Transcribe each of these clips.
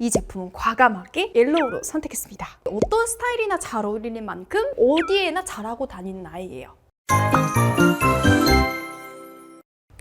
이 제품은 과감하게 옐로우로 선택했습니다. 어떤 스타일이나 잘 어울리는 만큼 어디에나 잘하고 다니는 아이예요.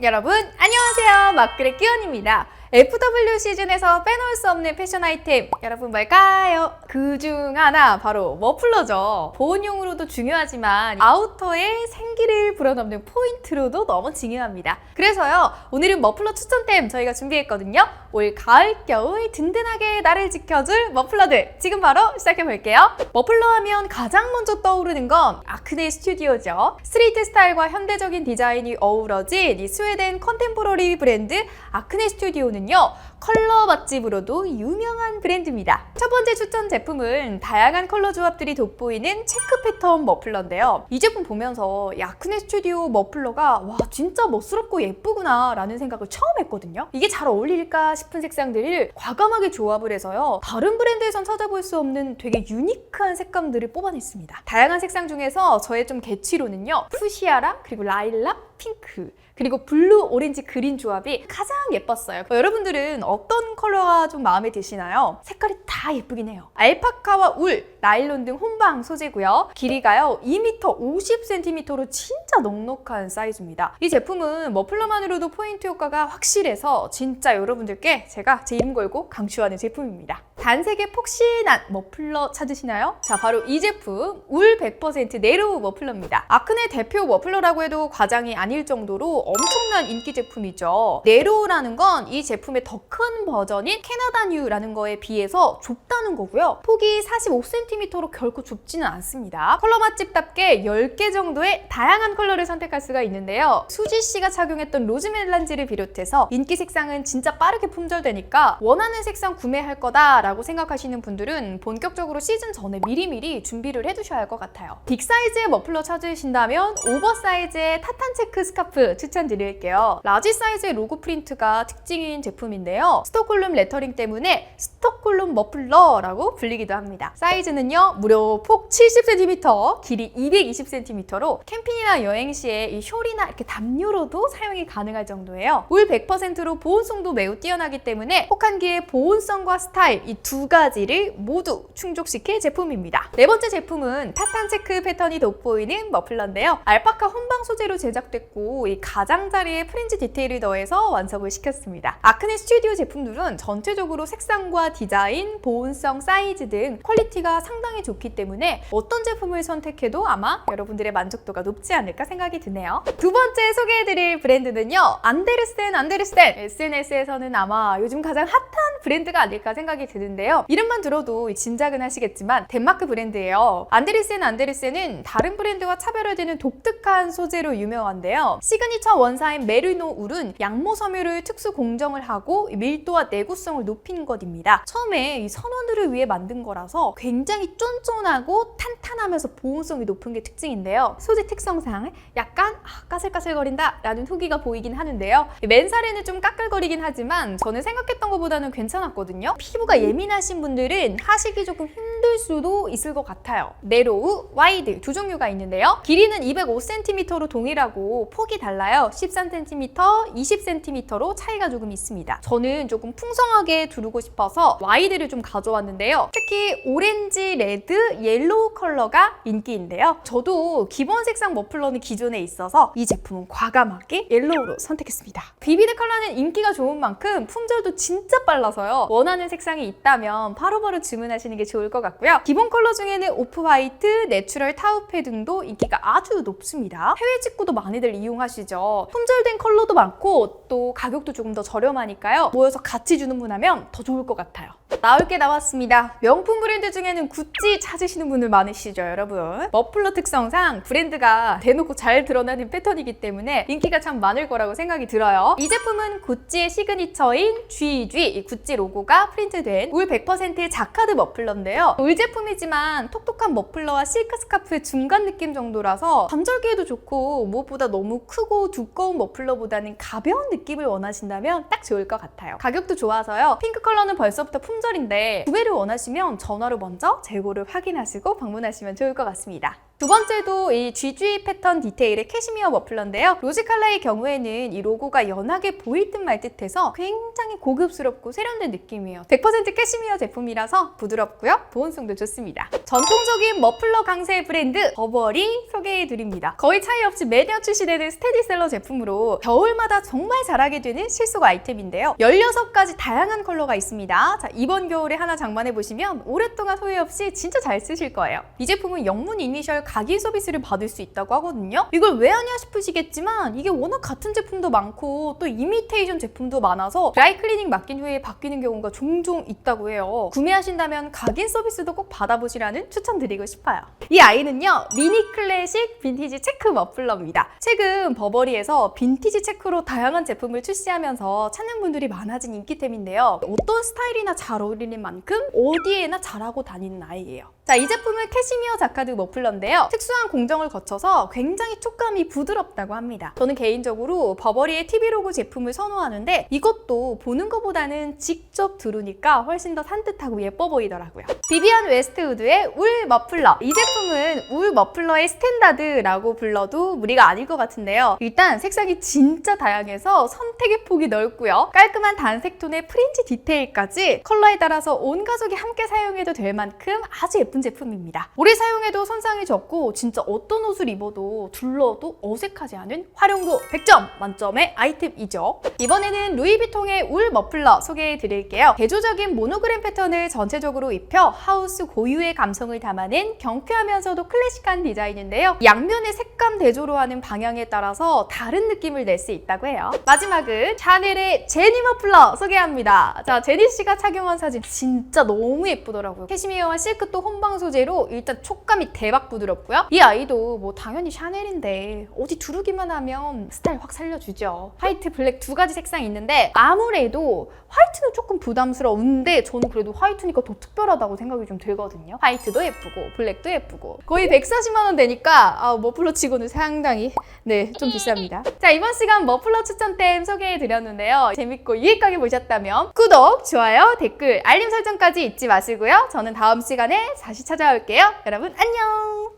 여러분 안녕하세요 마크의 끼원입니다 FW 시즌에서 빼놓을 수 없는 패션 아이템. 여러분 뭘까요? 그 중 하나 바로 머플러죠. 보온용으로도 중요하지만 아우터의 생기를 불어넣는 포인트로도 너무 중요합니다. 그래서요 오늘은 머플러 추천템 저희가 준비했거든요. 올 가을 겨울 든든하게 나를 지켜줄 머플러들. 지금 바로 시작해 볼게요. 머플러 하면 가장 먼저 떠오르는 건 아크네 스튜디오죠. 스트리트 스타일과 현대적인 디자인이 어우러진 이 스웨덴 컨템포러리 브랜드 아크네 스튜디오는 요 컬러 맛집으로도 유명한 브랜드입니다. 첫 번째 추천 제품은 다양한 컬러 조합들이 돋보이는 체크 패턴 머플러인데요. 이 제품 보면서 이 아크네 스튜디오 머플러가 와 진짜 멋스럽고 예쁘구나 라는 생각을 처음 했거든요. 이게 잘 어울릴까 싶은 색상들을 과감하게 조합을 해서요. 다른 브랜드에선 찾아볼 수 없는 되게 유니크한 색감들을 뽑아냈습니다. 다양한 색상 중에서 저의 좀 개취로는요. 푸시아라 그리고 라일락, 핑크 그리고 블루, 오렌지, 그린 조합이 가장 예뻤어요. 어, 여러분들은 어떤 컬러가 좀 마음에 드시나요? 색깔이 다 예쁘긴 해요. 알파카와 울, 나일론 등 혼방 소재고요. 길이가요 2m 50cm로 진짜 넉넉한 사이즈입니다. 이 제품은 머플러만으로도 포인트 효과가 확실해서 진짜 여러분들께 제가 제 이름 걸고 강추하는 제품입니다. 단색의 폭신한 머플러 찾으시나요? 자, 바로 이 제품 울 100% 네로우 머플러입니다. 아크네 대표 머플러라고 해도 과장이 아닐 정도로 엄청난 인기 제품이죠. 네로우라는 건 이 제품의 더 큰 버전인 캐나다 뉴라는 거에 비해서 좁다는 거고요. 폭이 45cm로 결코 좁지는 않습니다. 컬러 맛집답게 10개 정도의 다양한 컬러를 선택할 수가 있는데요. 수지 씨가 착용했던 로즈 멜란지를 비롯해서 인기 색상은 진짜 빠르게 품절되니까 원하는 색상 구매할 거다라고 생각하시는 분들은 본격적으로 시즌 전에 미리미리 준비를 해두셔야 할 것 같아요. 빅 사이즈의 머플러 찾으신다면 오버 사이즈의 타탄 체크 스카프 추천드릴게요. 라지 사이즈의 로고 프린트가 특징인 제품인데요. 스톡홀름 레터링 때문에 스톡홀름 머플러라고 불리기도 합니다. 사이즈는요, 무려 폭 70cm, 길이 220cm로 캠핑이나 여행 시에 이 숄이나 이렇게 담요로도 사용이 가능할 정도예요. 울 100%로 보온성도 매우 뛰어나기 때문에 혹한기의 보온성과 스타일 이두 가지를 모두 충족시킬 제품입니다. 네 번째 제품은 타탄 체크 패턴이 돋보이는 머플러인데요. 알파카 혼방 소재로 제작됐고 이 가장자리에 프린지 디테일을 더해서 완성을 시켰습니다. 아크네 스튜디오 제품들은 전체적으로 색상과 디자인, 보온성, 사이즈 등 퀄리티가 상당히 좋기 때문에 어떤 제품을 선택해도 아마 여러분들의 만족도가 높지 않을까 생각이 드네요. 두 번째 소개해드릴 브랜드는요. 안데르센 안데르센 SNS에서는 아마 요즘 가장 핫한 브랜드가 아닐까 생각이 드는데요. 이름만 들어도 짐작은 하시겠지만 덴마크 브랜드예요. 안데르센 안데르센은 다른 브랜드와 차별화되는 독특한 소재로 유명한데요. 시그니처 원사인 메르노 울은 양모 섬유를 특수 공정을 하고 밀도와 내구성을 높인 것입니다. 처음에 이 선원들을 위해 만든 거라서 굉장히 쫀쫀하고 탄 탄하면서 보온성이 높은 게 특징인데요. 소재 특성상 약간 아, 까슬까슬거린다 라는 후기가 보이긴 하는데요. 맨살에는 좀 까끌거리긴 하지만 저는 생각했던 것보다는 괜찮았거든요. 피부가 예민하신 분들은 하시기 조금 힘들 수도 있을 것 같아요. 네로우, 와이드 두 종류가 있는데요. 길이는 205cm로 동일하고 폭이 달라요. 13cm, 20cm로 차이가 조금 있습니다. 저는 조금 풍성하게 두르고 싶어서 와이드를 좀 가져왔는데요. 특히 오렌지, 레드, 옐로우 컬러가 인기인데요. 저도 기본 색상 머플러는 기존에 있어서 이 제품은 과감하게 옐로우로 선택했습니다. 비비드 컬러는 인기가 좋은 만큼 품절도 진짜 빨라서요. 원하는 색상이 있다면 바로바로 주문하시는 게 좋을 것 같 고요. 기본 컬러 중에는 오프 화이트, 내추럴 타우페 등도 인기가 아주 높습니다. 해외 직구도 많이들 이용하시죠. 품절된 컬러도 많고 또 가격도 조금 더 저렴하니까요. 모여서 같이 주문하면 더 좋을 것 같아요. 나올 게 나왔습니다. 명품 브랜드 중에는 구찌 찾으시는 분들 많으시죠, 여러분? 머플러 특성상 브랜드가 대놓고 잘 드러나는 패턴이기 때문에 인기가 참 많을 거라고 생각이 들어요. 이 제품은 구찌의 시그니처인 GG, 이 구찌 로고가 프린트된 울 100%의 자카드 머플러인데요. 울 제품이지만 톡톡한 머플러와 실크 스카프의 중간 느낌 정도라서 잠절기에도 좋고 무엇보다 너무 크고 두꺼운 머플러보다는 가벼운 느낌을 원하신다면 딱 좋을 것 같아요. 가격도 좋아서요. 핑크 컬러는 벌써부터 품절인데 구매를 원하시면 전화로 먼저 재고를 확인하시고 방문하시면 좋을 것 같습니다. 두 번째도 이 GG 패턴 디테일의 캐시미어 머플러인데요. 로지 컬러의 경우에는 이 로고가 연하게 보일 듯 말 듯해서 굉장히 고급스럽고 세련된 느낌이에요. 100% 캐시미어 제품이라서 부드럽고요. 보온성도 좋습니다. 전통적인 머플러 강세 브랜드 버버리 소개해드립니다. 거의 차이 없이 매년 출시되는 스테디셀러 제품으로 겨울마다 정말 잘하게 되는 실속 아이템인데요. 16가지 다양한 컬러가 있습니다. 자, 이번 겨울에 하나 장만해보시면 오랫동안 소유 없이 진짜 잘 쓰실 거예요. 이 제품은 영문 이니셜 각인 서비스를 받을 수 있다고 하거든요. 이걸 왜 하냐 싶으시겠지만 이게 워낙 같은 제품도 많고 또 이미테이션 제품도 많아서 드라이클리닝 맡긴 후에 바뀌는 경우가 종종 있다고 해요. 구매하신다면 각인 서비스도 꼭 받아보시라는 추천드리고 싶어요. 이 아이는요 미니 클래식 빈티지 체크 머플러입니다. 최근 버버리에서 빈티지 체크로 다양한 제품을 출시하면서 찾는 분들이 많아진 인기템인데요. 어떤 스타일이나 잘 어울리는 만큼 어디에나 잘하고 다니는 아이예요. 자, 이 제품은 캐시미어 자카드 머플러인데요. 특수한 공정을 거쳐서 굉장히 촉감이 부드럽다고 합니다. 저는 개인적으로 버버리의 TV 로고 제품을 선호하는데 이것도 보는 것보다는 직접 들으니까 훨씬 더 산뜻하고 예뻐 보이더라고요. 비비안 웨스트우드의 울 머플러. 이 제품은 울 머플러의 스탠다드라고 불러도 무리가 아닐 것 같은데요. 일단 색상이 진짜 다양해서 선택의 폭이 넓고요. 깔끔한 단색 톤의 프린지 디테일까지 컬러에 따라서 온 가족이 함께 사용해도 될 만큼 아주 예쁜 제품입니다. 오래 사용해도 손상이 적고 진짜 어떤 옷을 입어도 둘러도 어색하지 않은 활용도 100점 만점의 아이템이죠. 이번에는 루이비통의 울 머플러 소개해 드릴게요. 대조적인 모노그램 패턴을 전체적으로 입혀 하우스 고유의 감성을 담아낸 경쾌하면서도 클래식한 디자인인데요. 양면의 색감 대조로 하는 방향에 따라서 다른 느낌을 낼 수 있다고 해요. 마지막은 샤넬의 제니 머플러 소개합니다. 자, 제니 씨가 착용한 사진 진짜 너무 예쁘더라고요. 캐시미어와 실크도 혼방 소재로 일단 촉감이 대박 부드럽고요. 이 아이도 뭐 당연히 샤넬인데 어디 두르기만 하면 스타일 확 살려주죠. 화이트, 블랙 두 가지 색상이 있는데 아무래도 화이트는 조금 부담스러운데 저는 그래도 화이트니까 더 특별하다고 생각이 좀 들거든요. 화이트도 예쁘고 블랙도 예쁘고 거의 140만 원 되니까 아, 머플러 치고는 상당히 네 좀 비쌉니다. 자 이번 시간 머플러 추천템 소개해 드렸는데요. 재밌고 유익하게 보셨다면 구독, 좋아요, 댓글, 알림 설정까지 잊지 마시고요. 저는 다음 시간에 다시 찾아올게요. 여러분 안녕.